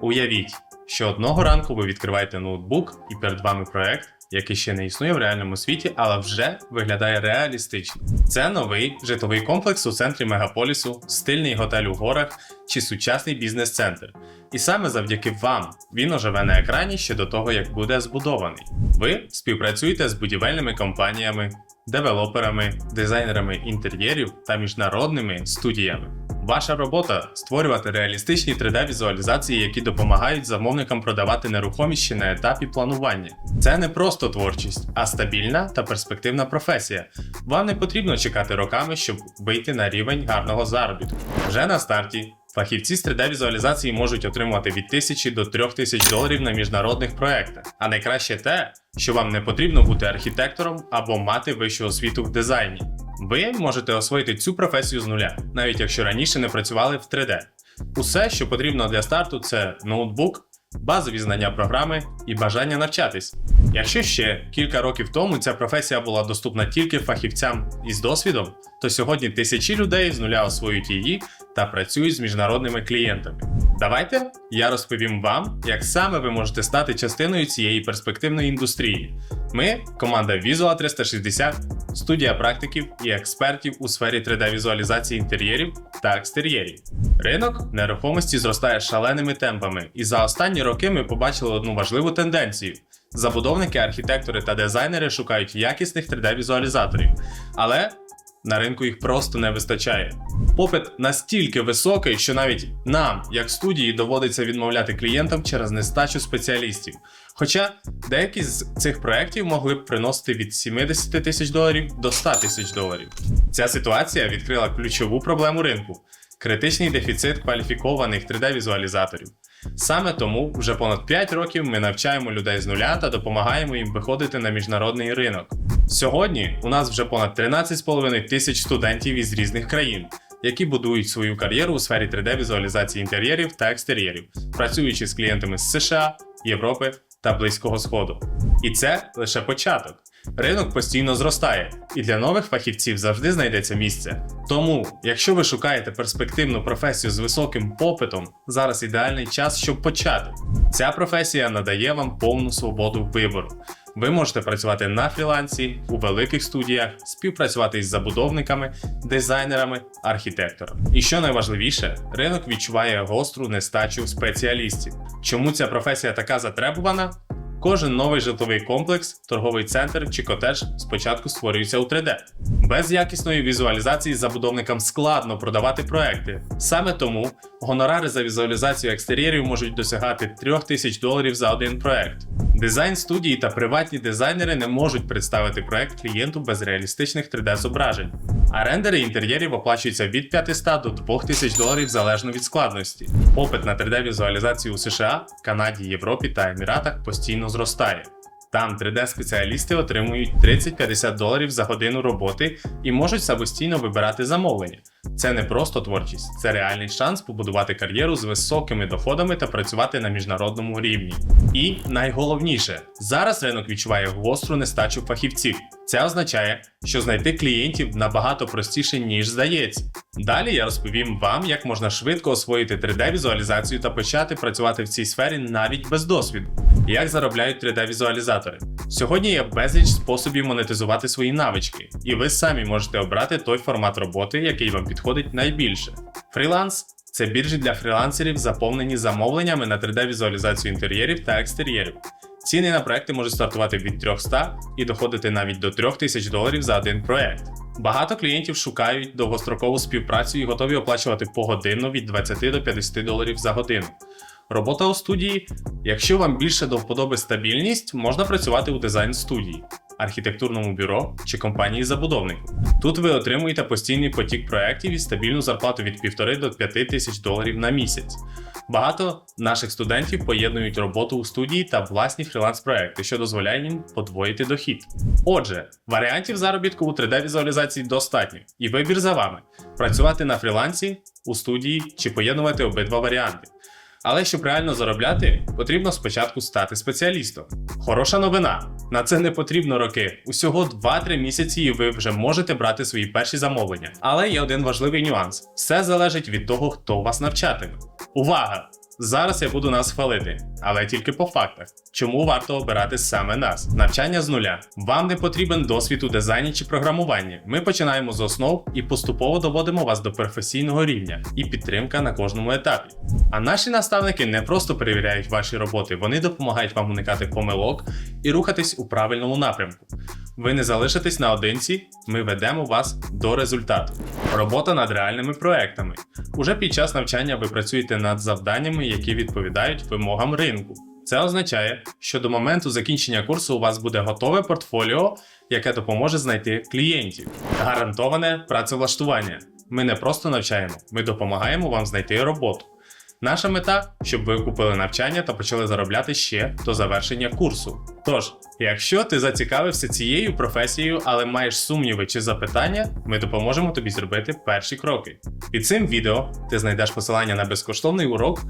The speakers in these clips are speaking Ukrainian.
Уявіть, що одного ранку ви відкриваєте ноутбук і перед вами проект, який ще не існує в реальному світі, але вже виглядає реалістично. Це новий житловий комплекс у центрі мегаполісу, стильний готель у горах чи сучасний бізнес-центр. І саме завдяки вам він оживе на екрані ще до того, як буде збудований. Ви співпрацюєте з будівельними компаніями, девелоперами, дизайнерами інтер'єрів та міжнародними студіями. Ваша робота створювати реалістичні 3D-візуалізації, які допомагають замовникам продавати нерухомість ще на етапі планування. Це не просто творчість, а стабільна та перспективна професія. Вам не потрібно чекати роками, щоб вийти на рівень гарного заробітку. Вже на старті фахівці з 3D-візуалізації можуть отримувати від 1000 до 3000 доларів на міжнародних проектах. А найкраще те, що вам не потрібно бути архітектором або мати вищу освіту в дизайні. Ви можете освоїти цю професію з нуля, навіть якщо раніше не працювали в 3D. Усе, що потрібно для старту, це ноутбук, базові знання програми і бажання навчатись. Якщо ще кілька років тому ця професія була доступна тільки фахівцям із досвідом, то сьогодні тисячі людей з нуля освоюють її та працюють з міжнародними клієнтами. Давайте я розповім вам, як саме ви можете стати частиною цієї перспективної індустрії. Ми команда Visual 360, студія практиків і експертів у сфері 3D-візуалізації інтер'єрів та екстер'єрів. Ринок нерухомості зростає шаленими темпами, і за останні роки ми побачили одну важливу тенденцію. Забудовники, архітектори та дизайнери шукають якісних 3D-візуалізаторів, але на ринку їх просто не вистачає. Попит настільки високий, що навіть нам, як студії, доводиться відмовляти клієнтам через нестачу спеціалістів. Хоча деякі з цих проєктів могли б приносити від 70 тисяч доларів до 100 тисяч доларів. Ця ситуація відкрила ключову проблему ринку критичний дефіцит кваліфікованих 3D-візуалізаторів. Саме тому вже понад 5 років ми навчаємо людей з нуля та допомагаємо їм виходити на міжнародний ринок. Сьогодні у нас вже понад 13,5 тисяч студентів із різних країн, які будують свою кар'єру у сфері 3D-візуалізації інтер'єрів та екстер'єрів, працюючи з клієнтами з США, Європи та Близького Сходу. І це лише початок. Ринок постійно зростає, і для нових фахівців завжди знайдеться місце. Тому, якщо ви шукаєте перспективну професію з високим попитом, зараз ідеальний час, щоб почати. Ця професія надає вам повну свободу вибору. Ви можете працювати на фрілансі, у великих студіях, співпрацювати із забудовниками, дизайнерами, архітекторами. І що найважливіше, ринок відчуває гостру нестачу спеціалістів. Чому ця професія така затребувана? Кожен новий житловий комплекс, торговий центр чи котедж спочатку створюється у 3D. Без якісної візуалізації забудовникам складно продавати проекти. Саме тому гонорари за візуалізацію екстер'єрів можуть досягати 3000 доларів за один проект. Дизайн студії та приватні дизайнери не можуть представити проект клієнту без реалістичних 3D-зображень. А рендери інтер'єрів оплачуються від 500 до 2000 доларів залежно від складності. Попит на 3D-візуалізацію у США, Канаді, Європі та Еміратах постійно зростає. Там 3D-спеціалісти отримують 30-50 доларів за годину роботи і можуть самостійно вибирати замовлення. Це не просто творчість, це реальний шанс побудувати кар'єру з високими доходами та працювати на міжнародному рівні. І найголовніше, зараз ринок відчуває гостру нестачу фахівців. Це означає, що знайти клієнтів набагато простіше, ніж здається. Далі я розповім вам, як можна швидко освоїти 3D-візуалізацію та почати працювати в цій сфері навіть без досвіду. Як заробляють 3D-візуалізатори? Сьогодні є безліч способів монетизувати свої навички, і ви самі можете обрати той формат роботи, який вам підходить найбільше. Фріланс це біржі для фрілансерів, заповнені замовленнями на 3D-візуалізацію інтер'єрів та екстер'єрів. Ціни на проекти можуть стартувати від 300 і доходити навіть до 3000 доларів за один проект. Багато клієнтів шукають довгострокову співпрацю і готові оплачувати погодинно від 20 до 50 доларів за годину. Робота у студії. Якщо вам більше до вподоби стабільність, можна працювати у дизайн студії, архітектурному бюро чи компанії забудовнику. Тут ви отримуєте постійний потік проєктів і стабільну зарплату від 1,5 до 5 тисяч доларів на місяць. Багато наших студентів поєднують роботу у студії та власні фріланс-проекти, що дозволяє їм подвоїти дохід. Отже, варіантів заробітку у 3D-візуалізації достатньо, і вибір за вами: працювати на фрілансі, у студії чи поєднувати обидва варіанти. Але щоб реально заробляти, потрібно спочатку стати спеціалістом. Хороша новина: на це не потрібно роки. Усього 2-3 місяці, і ви вже можете брати свої перші замовлення. Але є один важливий нюанс: все залежить від того, хто вас навчатиме. Увага! Зараз я буду нас хвалити, але тільки по фактах. Чому варто обирати саме нас? Навчання з нуля. Вам не потрібен досвід у дизайні чи програмуванні. Ми починаємо з основ і поступово доводимо вас до професійного рівня і підтримка на кожному етапі. А наші наставники не просто перевіряють ваші роботи, вони допомагають вам уникати помилок і рухатись у правильному напрямку. Ви не залишитесь наодинці, ми ведемо вас до результату. Робота над реальними проектами. Уже під час навчання ви працюєте над завданнями, які відповідають вимогам ринку. Це означає, що до моменту закінчення курсу у вас буде готове портфоліо, яке допоможе знайти клієнтів. Гарантоване працевлаштування. Ми не просто навчаємо, ми допомагаємо вам знайти роботу. Наша мета, щоб ви купили навчання та почали заробляти ще до завершення курсу. Тож, якщо ти зацікавився цією професією, але маєш сумніви чи запитання, ми допоможемо тобі зробити перші кроки. Під цим відео ти знайдеш посилання на безкоштовний урок,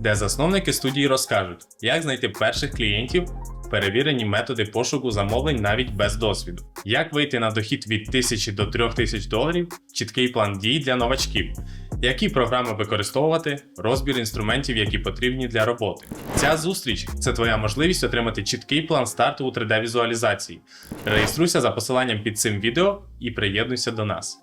де засновники студії розкажуть, як знайти перших клієнтів, перевірені методи пошуку замовлень навіть без досвіду, як вийти на дохід від 1000 до 3000 доларів, чіткий план дій для новачків, які програми використовувати, розбір інструментів, які потрібні для роботи. Ця зустріч це твоя можливість отримати чіткий план старту у 3D-візуалізації. Реєструйся за посиланням під цим відео і приєднуйся до нас.